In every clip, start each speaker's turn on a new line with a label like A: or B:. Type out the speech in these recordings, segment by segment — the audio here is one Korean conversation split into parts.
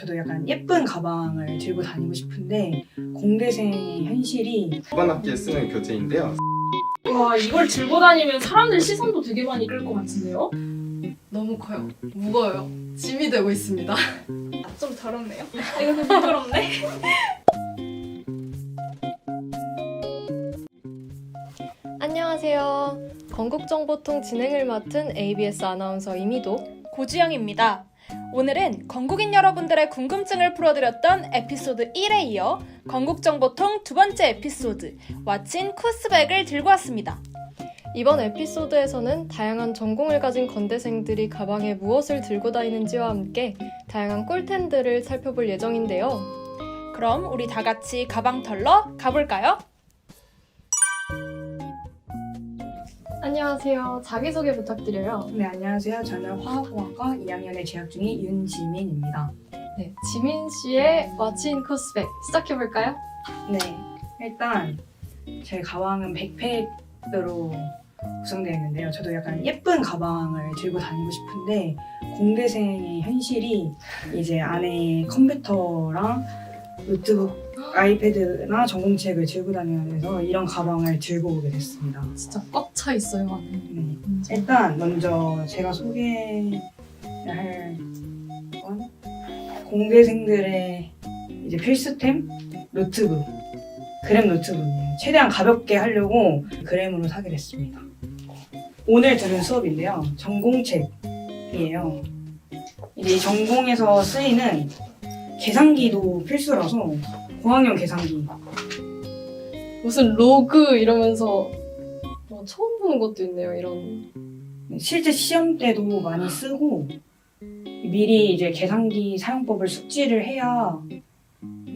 A: 저도 약간 예쁜 가방을 들고 다니고 싶은데 공대생의 현실이
B: 이번 학기에 쓰는 교재인데요.
C: 와 이걸 들고 다니면 사람들 시선도 되게 많이 끌 것 같은데요?
D: 너무 커요. 무거워요. 짐이 되고 있습니다.
C: 좀 더럽네요. 아, 이거 좀 부끄럽네.
E: 안녕하세요. 건국정보통 진행을 맡은 ABS 아나운서 이미도.
F: 고주영입니다. 오늘은 건국인 여러분들의 궁금증을 풀어드렸던 에피소드 1에 이어 건국정보통 두 번째 에피소드 왓친 코스백을 들고 왔습니다.
E: 이번 에피소드에서는 다양한 전공을 가진 건대생들이 가방에 무엇을 들고 다니는지와 함께 다양한 꿀템들을 살펴볼 예정인데요.
F: 그럼 우리 다 같이 가방 털러 가볼까요?
E: 안녕하세요. 자기소개 부탁드려요.
A: 네 안녕하세요. 저는 화학공학과 2학년에 재학 중인 윤지민입니다.
E: 네, 지민 씨의 왓친 코스백 시작해볼까요?
A: 네 일단 제 가방은 백팩으로 구성되어 있는데요. 저도 약간 예쁜 가방을 들고 다니고 싶은데 공대생의 현실이 이제 안에 컴퓨터랑 노트북, 아이패드나 전공책을 들고 다녀야 돼서 이런 가방을 들고 오게 됐습니다.
E: 진짜 꽉 차 있어요, 안에.
A: 네.
E: 완전.
A: 일단 먼저 제가 소개할 건 공대생들의 이제 필수템 노트북 그램 노트북이에요. 최대한 가볍게 하려고 그램으로 사게 됐습니다. 오늘 들은 수업인데요. 전공책이에요. 이제 이 전공에서 쓰이는 계산기도 필수라서 고학년 계산기
E: 무슨 로그 이러면서 어, 처음 보는 것도 있네요, 이런.
A: 실제 시험 때도 많이 쓰고 미리 이제 계산기 사용법을 숙지를 해야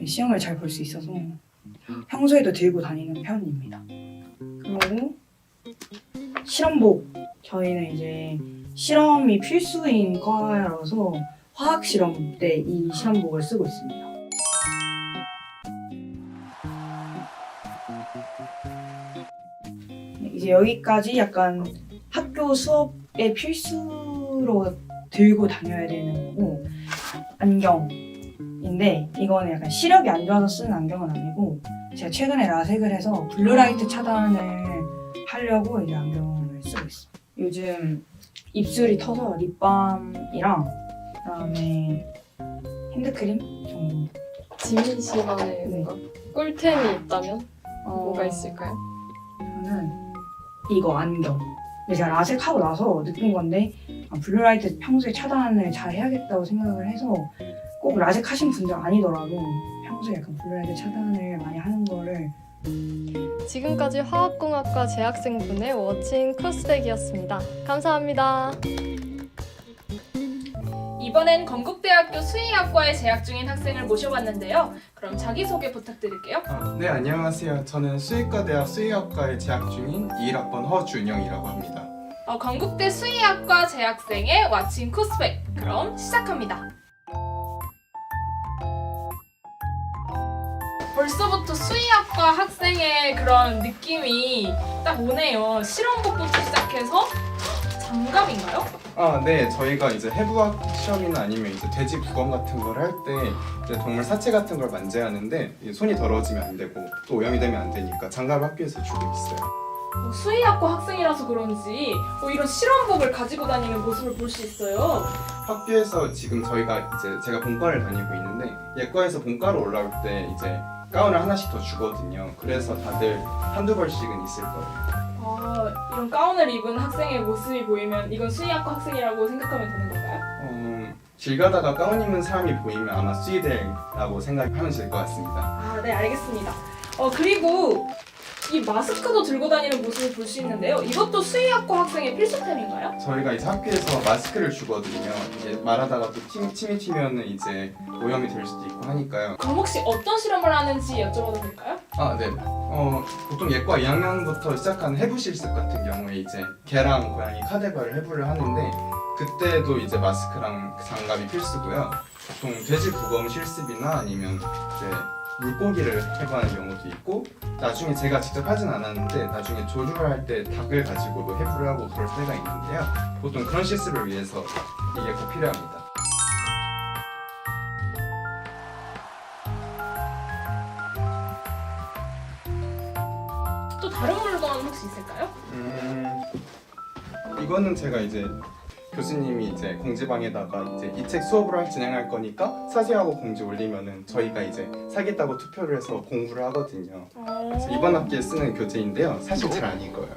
A: 시험을 잘 볼 수 있어서 평소에도 들고 다니는 편입니다. 그리고 실험복 저희는 이제 실험이 필수인 과라서 화학 실험 때 이 실험복을 쓰고 있습니다. 이제 여기까지 약간 학교 수업에 필수로 들고 다녀야 되는 거고 안경인데 이거는 약간 시력이 안 좋아서 쓰는 안경은 아니고 제가 최근에 라섹을 해서 블루라이트 차단을 하려고 이제 안경을 쓰고 있어요. 요즘 입술이 터서 립밤이랑 그다음에 핸드크림 정도.
E: 지민 씨만의 뭔가 꿀템이 있다면
A: 어,
E: 뭐가 있을까요?
A: 저는 이거 안경. 근데 제가 라섹하고 나서 느낀 건데 아, 블루라이트 평소에 차단을 잘 해야겠다고 생각을 해서 꼭 라섹 하신 분들 아니더라도 평소에 약간 블루라이트 차단을 많이 하는 거를
E: 지금까지 화학공학과 재학생분의 워칭 코스백이었습니다. 감사합니다.
F: 이번엔 건국대학교 수의학과에 재학 중인 학생을 모셔봤는데요. 그럼 자기소개 부탁드릴게요.
B: 아, 네 안녕하세요. 저는 수의과대학 수의학과에 재학 중인 21학번 허준영이라고 합니다.
F: 어, 건국대 수의학과 재학생의 왓친 코스백 그럼 시작합니다. 벌써부터 수의학과 학생의 그런 느낌이 딱 오네요. 실험복부터 시작해서 장갑인가요?
B: 아, 네. 저희가 이제 해부학 시험이나 아니면 이제 돼지 부검 같은 걸 할 때 이제 동물 사체 같은 걸 만져야 하는데 이 손이 더러워지면 안 되고 또 오염이 되면 안 되니까 장갑 학교에서 주고 있어요.
F: 어, 수의학과 학생이라서 그런지 어, 이런 실험복을 가지고 다니는 모습을 볼 수 있어요.
B: 학교에서 지금 저희가 이제 제가 본과를 다니고 있는데 예과에서 본과로 올라올 때 이제 가운을 하나씩 더 주거든요. 그래서 다들 한두 벌씩은 있을 거예요.
F: 아, 이런 가운을 입은 학생의 모습이 보이면 이건 수의학과 학생이라고 생각하면 되는 건가요?
B: 어, 길 가다가 가운 입는 사람이 보이면 아마 수의대라고 생각하면 될 것 같습니다.
F: 아, 네, 알겠습니다. 어, 그리고 이 마스크도 들고 다니는 모습을 볼 수 있는데요. 이것도 수의학과 학생의 필수템인가요?
B: 저희가 이제 학교에서 마스크를 주거든요. 이제 말하다가 또 침, 침이 튀면은 이제 오염이 될 수도 있고 하니까요.
F: 그럼 혹시 어떤 실험을 하는지 여쭤봐도 될까요?
B: 아, 네. 어, 보통 예과 2학년부터 시작한 해부 실습 같은 경우에 이제 개랑 고양이 카데바를 해부를 하는데 그때도 이제 마스크랑 장갑이 필수고요. 보통 돼지 부검 실습이나 아니면 이제 물고기를 해보는 경우도 있고 나중에 제가 직접 하진 않았는데 나중에 조류를 할 때 닭을 가지고도 해부를 하고 그럴 때가 있는데요 보통 그런 실습을 위해서 이게 꼭 필요합니다 또
F: 다른 물건 혹시 있을까요?
B: 음 이거는 제가 이제 교수님이 이제 공지방에다가 이제 이 책 수업을 할- 진행할 거니까 사세하고 공지 올리면은 저희가 이제 사겠다고 투표를 해서 공부를 하거든요. 그래서 이번 학기에 쓰는 교재인데요. 사실 잘 안 읽어요.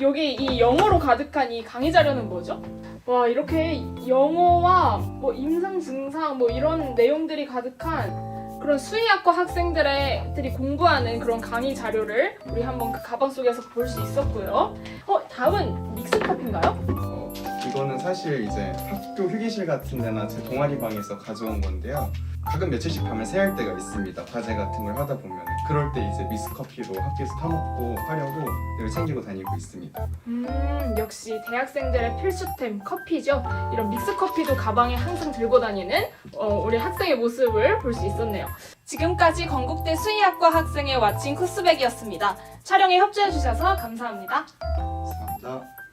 F: 여기 이 영어로 가득한 이 강의 자료는 뭐죠? 와 이렇게 영어와 뭐 임상 증상 뭐 이런 내용들이 가득한 그런 수의학과 학생들의 공부하는 그런 강의 자료를 우리 한번 그 가방 속에서 볼 수 있었고요. 어 다음은 믹스커피인가요?
B: 어, 이거는 사실 이제 학교 휴게실 같은 데나 제 동아리 방에서 가져온 건데요. 가끔 며칠씩 밤을 새할 때가 있습니다. 과제 같은 걸 하다 보면 그럴 때 이제 미스커피로 학교에서 타 먹고 하려고 이걸 챙기고 다니고 있습니다.
F: 음 역시 대학생들의 필수템 커피죠. 이런 믹스커피도 가방에 항상 들고 다니는 어, 우리 학생의 모습을 볼 수 있었네요. 지금까지 건국대 수의학과 학생의 왓칭 코스백이었습니다. 촬영에 협조해주셔서 감사합니다.
B: 감사합니다.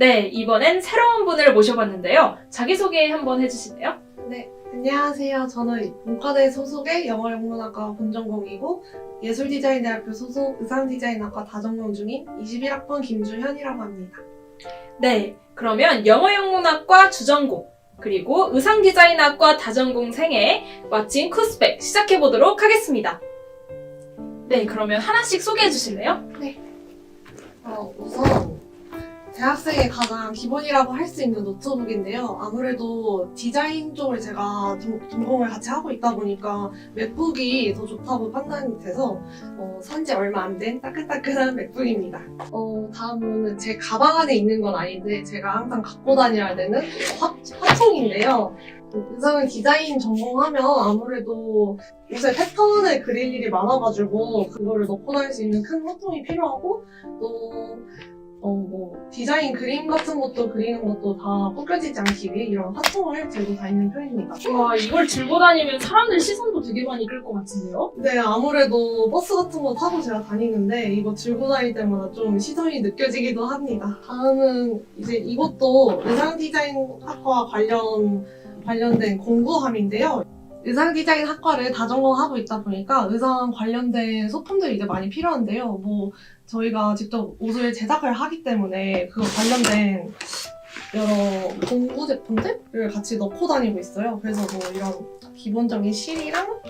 F: 네, 이번엔 새로운 분을 모셔봤는데요. 자기소개 한번 해주실래요?
G: 네, 안녕하세요. 저는 문과대 소속의 영어영문학과 본전공이고 예술디자인대학교 소속 의상디자인학과 다전공 중인 21학번 김주현이라고 합니다.
F: 네, 그러면 영어영문학과 주전공, 그리고 의상디자인학과 다전공생의 왓칭 코스백 시작해보도록 하겠습니다. 네, 그러면 하나씩 소개해주실래요?
G: 어, 우선 대학생의 가장 기본이라고 할 수 있는 노트북인데요. 아무래도 디자인 쪽을 제가 전- 전공을 같이 하고 있다 보니까 맥북이 더 좋다고 판단이 돼서 어, 산지 얼마 안 된 따끈따끈한 맥북입니다. 어, 다음으로는 제 가방 안에 있는 건 아닌데 제가 항상 갖고 다녀야 되는 화, 화통인데요. 의상은 디자인 전공하면 아무래도 옷에 패턴을 그릴 일이 많아가지고 그거를 넣고 다닐 수 있는 큰 화통이 필요하고 또 어, 뭐, 디자인 그림 같은 것도 그리는 것도 다 구겨지지 않기 위해 이런 화통을 들고 다니는 편입니다.
F: 와, 이걸 들고 다니면 사람들 시선도 되게 많이 끌 것 같은데요?
G: 네, 아무래도 버스 같은 거 타고 제가 다니는데 이거 들고 다닐 때마다 좀 시선이 느껴지기도 합니다. 다음은 이제 이것도 의상 디자인 학과 관련, 관련된 공부함인데요. 의상 디자인 학과를 다 전공하고 있다 보니까 의상 관련된 소품들이 이제 많이 필요한데요. 뭐 저희가 직접 옷을 제작을 하기 때문에 그 관련된 여러 공구 제품들을 같이 넣고 다니고 있어요. 그래서 뭐 이런 기본적인 실이랑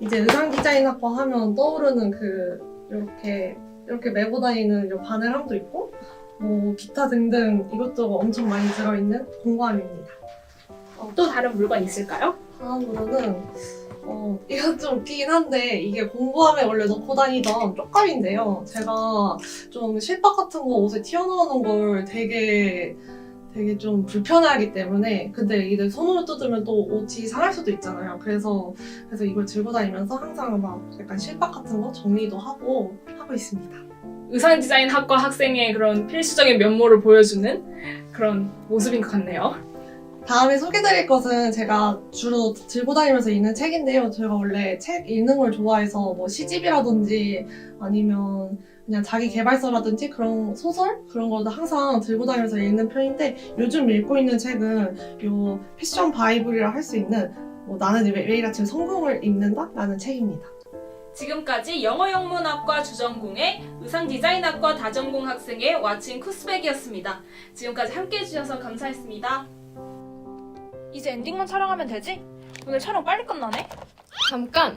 G: 이제 의상 디자인 학과 하면 떠오르는 그 이렇게 이렇게 메고 다니는 요 바늘함도 있고 뭐 기타 등등 이것저것 엄청 많이 들어있는 공구함입니다.
F: 또 다른 물건 있을까요?
G: 다음으로는 어, 이건 좀 웃기긴 한데 이게 공부함에 원래 넣고 다니던 쪽감인데요. 제가 좀 실밥 같은 거 옷에 튀어나오는 걸 되게 되게 좀 불편해하기 때문에 근데 이게 손으로 뜯으면 또 옷이 상할 수도 있잖아요. 그래서 그래서 이걸 들고 다니면서 항상 막 약간 실밥 같은 거 정리도 하고 하고 있습니다.
F: 의상 디자인 학과 학생의 그런 필수적인 면모를 보여주는 그런 모습인 것 같네요.
G: 다음에 소개드릴 것은 제가 주로 들고 다니면서 읽는 책인데요. 제가 원래 책 읽는 걸 좋아해서 뭐 시집이라든지 아니면 그냥 자기 개발서라든지 그런 소설 그런 거도 항상 들고 다니면서 읽는 편인데 요즘 읽고 있는 책은 요 패션 바이블이라 할 수 있는 뭐 나는 매- 매일 아침 성공을 읽는다? 라는 책입니다.
F: 지금까지 영어영문학과 주전공의 의상 디자인학과 다전공 학생의 왓칭 쿠스백이었습니다. 지금까지 함께 해주셔서 감사했습니다.
H: 이제 엔딩만 촬영하면 되지? 오늘 촬영 빨리 끝나네?
E: 잠깐!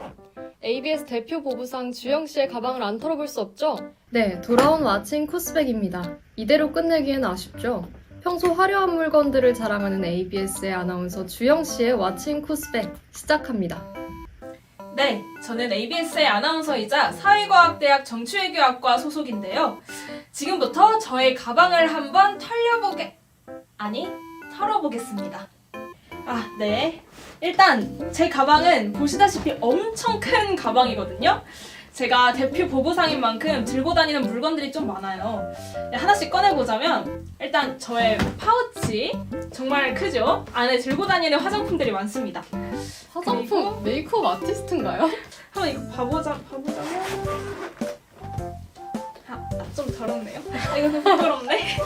E: ABS 대표 보부상 주영 씨의 가방을 안 털어볼 수 없죠? 네, 돌아온 왓칭 코스백입니다. 이대로 끝내기엔 아쉽죠? 평소 화려한 물건들을 자랑하는 ABS의 아나운서 주영 씨의 왓칭 코스백 시작합니다.
F: 네, 저는 ABS의 아나운서이자 사회과학대학 정치외교학과 소속인데요. 지금부터 저의 가방을 한번 털려보게... 아니, 털어보겠습니다. 아, 네. 일단 제 가방은 보시다시피 엄청 큰 가방이거든요. 제가 대표 보부상인 만큼 들고 다니는 물건들이 좀 많아요. 네, 하나씩 꺼내보자면 일단 저의 파우치 정말 크죠? 안에 들고 다니는 화장품들이 많습니다.
E: 화장품 메이크업 아티스트인가요?
F: 한번 이거 봐보자, 봐보자면. 아, 아, 좀 더럽네요. 아, 이거 좀 부끄럽네.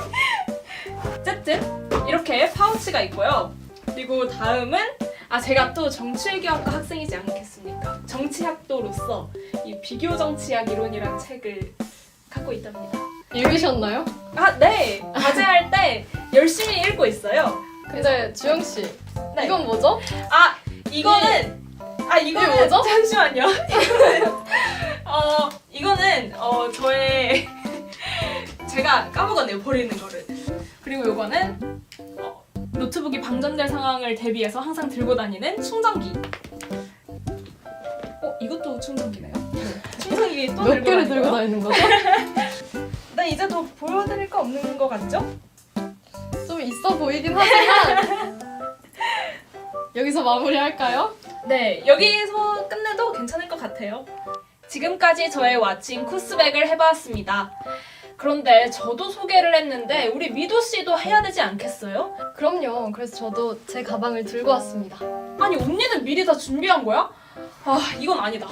F: 어쨌든, 이렇게 파우치가 있고요. 그리고 다음은, 아, 제가 또 정치외교학과 학생이지 않겠습니까? 정치학도로서 이 비교 정치학 이론이라는 책을 갖고 있답니다.
E: 읽으셨나요?
F: 아, 네. 과제할 때 열심히 읽고 있어요.
E: 근데 주영 씨,
F: 네.
E: 이건 뭐죠?
F: 아, 이거는 아, 이거는
E: 이게 뭐죠?
F: 잠시만요. 이거는 어, 이거는 어, 저의 제가 까먹었네요. 버리는 거를. 그리고 이거는 어, 노트북이 방전될 상황을 대비해서 항상 들고 다니는 충전기. 어, 이것도 충전기네요. 충전기 또
E: 몇 개를
F: 다니고요.
E: 들고 다니는 거죠?
F: 네, 이제 더 보여드릴 거 없는 것 같죠?
E: 좀 있어 보이긴 하지만 여기서 마무리할까요?
F: 네, 여기서 끝내도 괜찮을 것 같아요. 지금까지 저의 왓칭 코스백을 해봤습니다. 그런데 저도 소개를 했는데 우리 미도 씨도 해야 되지 않겠어요?
E: 그럼요. 그래서 저도 제 가방을 들고 왔습니다.
F: 아니 언니는 미리 다 준비한 거야? 아 이건 아니다.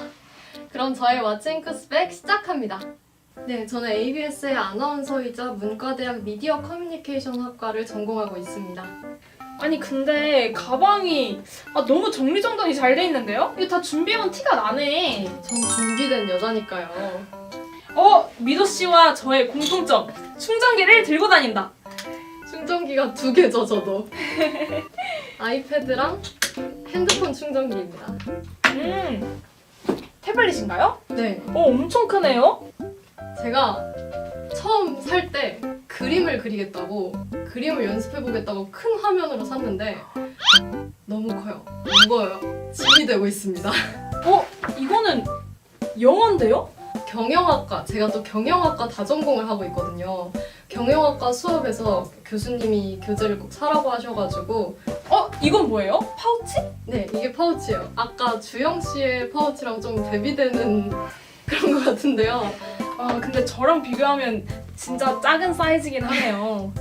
E: 그럼 저의 왓칭 쿠스백 시작합니다. 네, 저는 ABS의 아나운서이자 문과대학 미디어 커뮤니케이션 학과를 전공하고 있습니다.
F: 아니 근데 가방이 아, 너무 정리정돈이 잘 돼 있는데요? 이거 다 준비해온 티가 나네.
E: 전 준비된 여자니까요.
F: 어 미도 씨와 저의 공통점 충전기를 들고 다닌다.
E: 충전기가 두 개죠, 저도. 아이패드랑 핸드폰 충전기입니다.
F: 음 태블릿인가요?
E: 네,
F: 어 엄청 크네요.
E: 제가 처음 살 때 그림을 그리겠다고 그림을 연습해 보겠다고 큰 화면으로 샀는데 너무 커요. 무거워요. 짐이 되고 있습니다.
F: 어 이거는 영어인데요?
E: 경영학과 제가 또 경영학과 다전공을 하고 있거든요. 경영학과 수업에서 교수님이 교재를 꼭 사라고 하셔가지고
F: 어 이건 뭐예요? 파우치?
E: 네 이게 파우치예요. 아까 주영 씨의 파우치랑 좀 대비되는 그런 것 같은데요.
F: 아 근데 저랑 비교하면 진짜 작은 사이즈긴 하네요.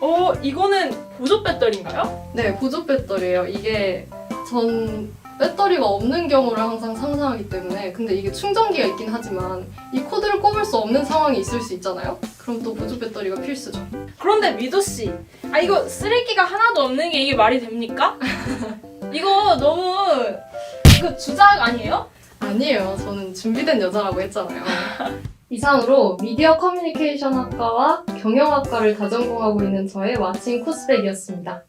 F: 어 이거는 보조 배터리인가요?
E: 네 보조 배터리예요. 이게 전 배터리가 없는 경우를 항상 상상하기 때문에 근데 이게 충전기가 있긴 하지만 이 코드를 꼽을 수 없는 상황이 있을 수 있잖아요. 그럼 또 보조 배터리가 필수죠.
F: 그런데 미도 씨, 아 이거 쓰레기가 하나도 없는 게 이게 말이 됩니까? 이거 너무 그 주작 아니에요?
E: 아니에요. 저는 준비된 여자라고 했잖아요. 이상으로 미디어 커뮤니케이션 학과와 경영학과를 다전공하고 있는 저의 왓칭 코스백이었습니다.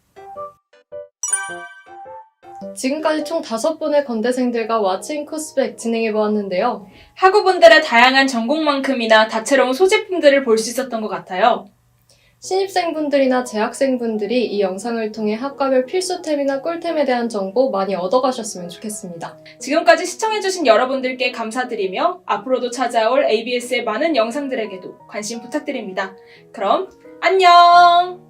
E: 지금까지 총 다섯 분의 건대생들과 왓칭 코스백 진행해보았는데요.
F: 학우분들의 다양한 전공만큼이나 다채로운 소지품들을 볼 수 있었던 것 같아요.
E: 신입생분들이나 재학생분들이 이 영상을 통해 학과별 필수템이나 꿀템에 대한 정보 많이 얻어가셨으면 좋겠습니다.
F: 지금까지 시청해주신 여러분들께 감사드리며 앞으로도 찾아올 ABS의 많은 영상들에게도 관심 부탁드립니다. 그럼 안녕!